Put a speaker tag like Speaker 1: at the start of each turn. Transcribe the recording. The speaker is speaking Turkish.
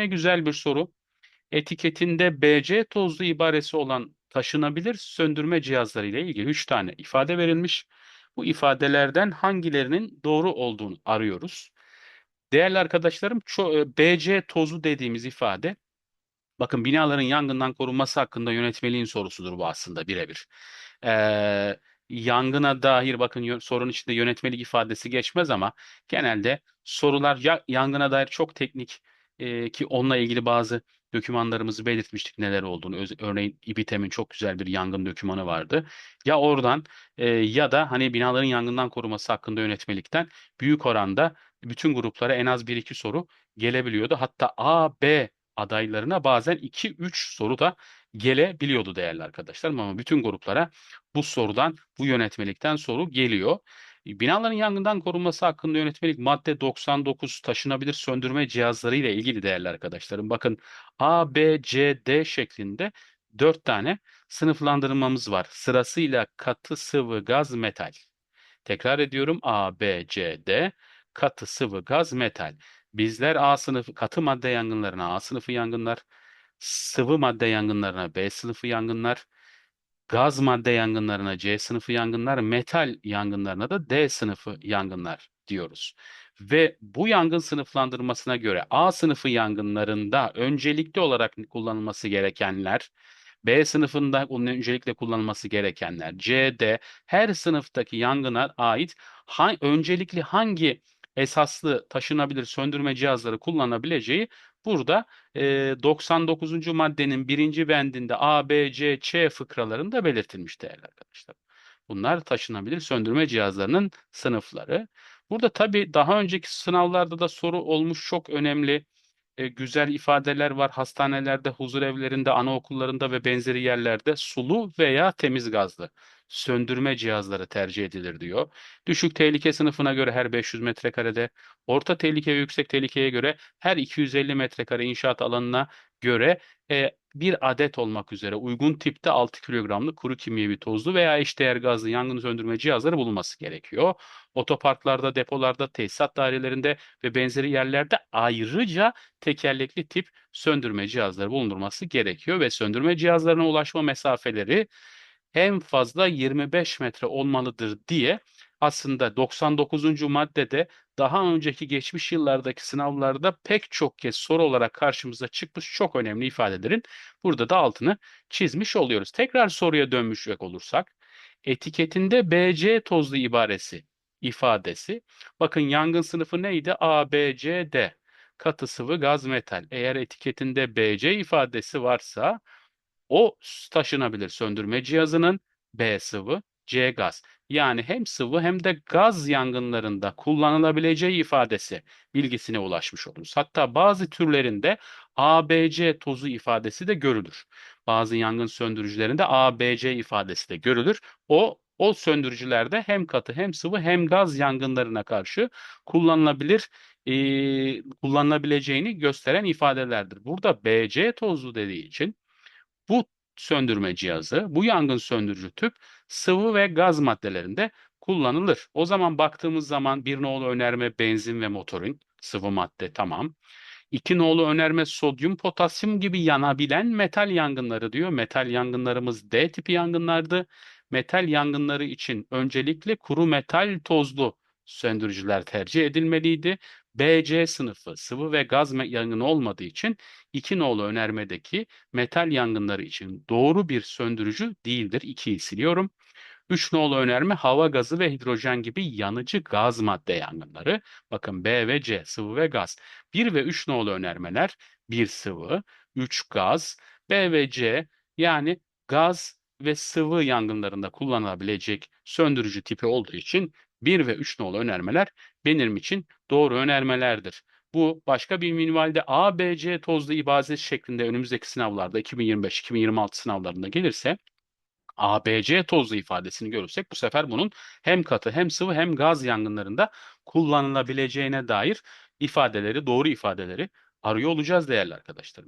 Speaker 1: Ne güzel bir soru. Etiketinde BC tozlu ibaresi olan taşınabilir söndürme cihazları ile ilgili 3 tane ifade verilmiş. Bu ifadelerden hangilerinin doğru olduğunu arıyoruz. Değerli arkadaşlarım, e, BC tozu dediğimiz ifade Bakın binaların yangından korunması hakkında yönetmeliğin sorusudur bu aslında birebir. Ee, yangına dair bakın yö- sorun içinde yönetmelik ifadesi geçmez ama genelde sorular ya, yangına dair çok teknik e, ki onunla ilgili bazı dokümanlarımızı belirtmiştik neler olduğunu. Öz- örneğin İBİTEM'in çok güzel bir yangın dokümanı vardı. Ya oradan e, ya da hani binaların yangından koruması hakkında yönetmelikten büyük oranda bütün gruplara en az bir iki soru gelebiliyordu. Hatta A, B adaylarına bazen 2-3 soru da gelebiliyordu değerli arkadaşlarım ama bütün gruplara bu sorudan, bu yönetmelikten soru geliyor. Binaların yangından korunması hakkında yönetmelik madde 99 taşınabilir söndürme cihazları ile ilgili değerli arkadaşlarım. Bakın A, B, C, D şeklinde 4 tane sınıflandırmamız var. Sırasıyla katı, sıvı, gaz, metal. Tekrar ediyorum A, B, C, D katı, sıvı, gaz, metal. Bizler A sınıfı katı madde yangınlarına A sınıfı yangınlar, sıvı madde yangınlarına B sınıfı yangınlar, gaz madde yangınlarına C sınıfı yangınlar, metal yangınlarına da D sınıfı yangınlar diyoruz. Ve bu yangın sınıflandırmasına göre A sınıfı yangınlarında öncelikli olarak kullanılması gerekenler, B sınıfında onun öncelikle kullanılması gerekenler, C, D her sınıftaki yangına ait ha- öncelikli hangi esaslı taşınabilir söndürme cihazları kullanabileceği burada e, 99. maddenin birinci bendinde A, B, C, Ç fıkralarında belirtilmiş değerli arkadaşlar. Bunlar taşınabilir söndürme cihazlarının sınıfları. Burada tabii daha önceki sınavlarda da soru olmuş çok önemli e, güzel ifadeler var. Hastanelerde, huzurevlerinde, anaokullarında ve benzeri yerlerde sulu veya temiz gazlı söndürme cihazları tercih edilir diyor. Düşük tehlike sınıfına göre her 500 metrekarede, orta tehlike ve yüksek tehlikeye göre her 250 metrekare inşaat alanına göre e, bir adet olmak üzere uygun tipte 6 kilogramlık kuru kimyevi tozlu veya eşdeğer gazlı yangın söndürme cihazları bulunması gerekiyor. Otoparklarda, depolarda, tesisat dairelerinde ve benzeri yerlerde ayrıca tekerlekli tip söndürme cihazları bulundurması gerekiyor ve söndürme cihazlarına ulaşma mesafeleri en fazla 25 metre olmalıdır diye aslında 99. maddede daha önceki geçmiş yıllardaki sınavlarda pek çok kez soru olarak karşımıza çıkmış çok önemli ifadelerin burada da altını çizmiş oluyoruz. Tekrar soruya dönmüşek olursak etiketinde BC tozlu ibaresi ifadesi bakın yangın sınıfı neydi? A, B, C, D katı sıvı gaz metal. Eğer etiketinde BC ifadesi varsa o taşınabilir söndürme cihazının B sıvı, C gaz. Yani hem sıvı hem de gaz yangınlarında kullanılabileceği ifadesi bilgisine ulaşmış oluruz. Hatta bazı türlerinde ABC tozu ifadesi de görülür. Bazı yangın söndürücülerinde ABC ifadesi de görülür. O o söndürücülerde hem katı hem sıvı hem gaz yangınlarına karşı kullanılabilir e, kullanılabileceğini gösteren ifadelerdir. Burada BC tozlu dediği için bu söndürme cihazı, bu yangın söndürücü tüp sıvı ve gaz maddelerinde kullanılır. O zaman baktığımız zaman bir nolu önerme benzin ve motorin, sıvı madde tamam. İki nolu önerme sodyum, potasyum gibi yanabilen metal yangınları diyor. Metal yangınlarımız D tipi yangınlardı. Metal yangınları için öncelikle kuru metal tozlu söndürücüler tercih edilmeliydi. BC sınıfı sıvı ve gaz yangını olmadığı için iki nolu önermedeki metal yangınları için doğru bir söndürücü değildir. 2'yi siliyorum. 3 nolu önerme hava gazı ve hidrojen gibi yanıcı gaz madde yangınları. Bakın B ve C sıvı ve gaz. 1 ve 3 nolu önermeler 1 sıvı, 3 gaz, B ve C yani gaz ve sıvı yangınlarında kullanılabilecek söndürücü tipi olduğu için 1 ve 3 nolu önermeler benim için doğru önermelerdir. Bu başka bir minvalde A, B, C tozlu ibaze şeklinde önümüzdeki sınavlarda 2025-2026 sınavlarında gelirse ABC tozlu ifadesini görürsek bu sefer bunun hem katı hem sıvı hem gaz yangınlarında kullanılabileceğine dair ifadeleri, doğru ifadeleri arıyor olacağız değerli arkadaşlarım.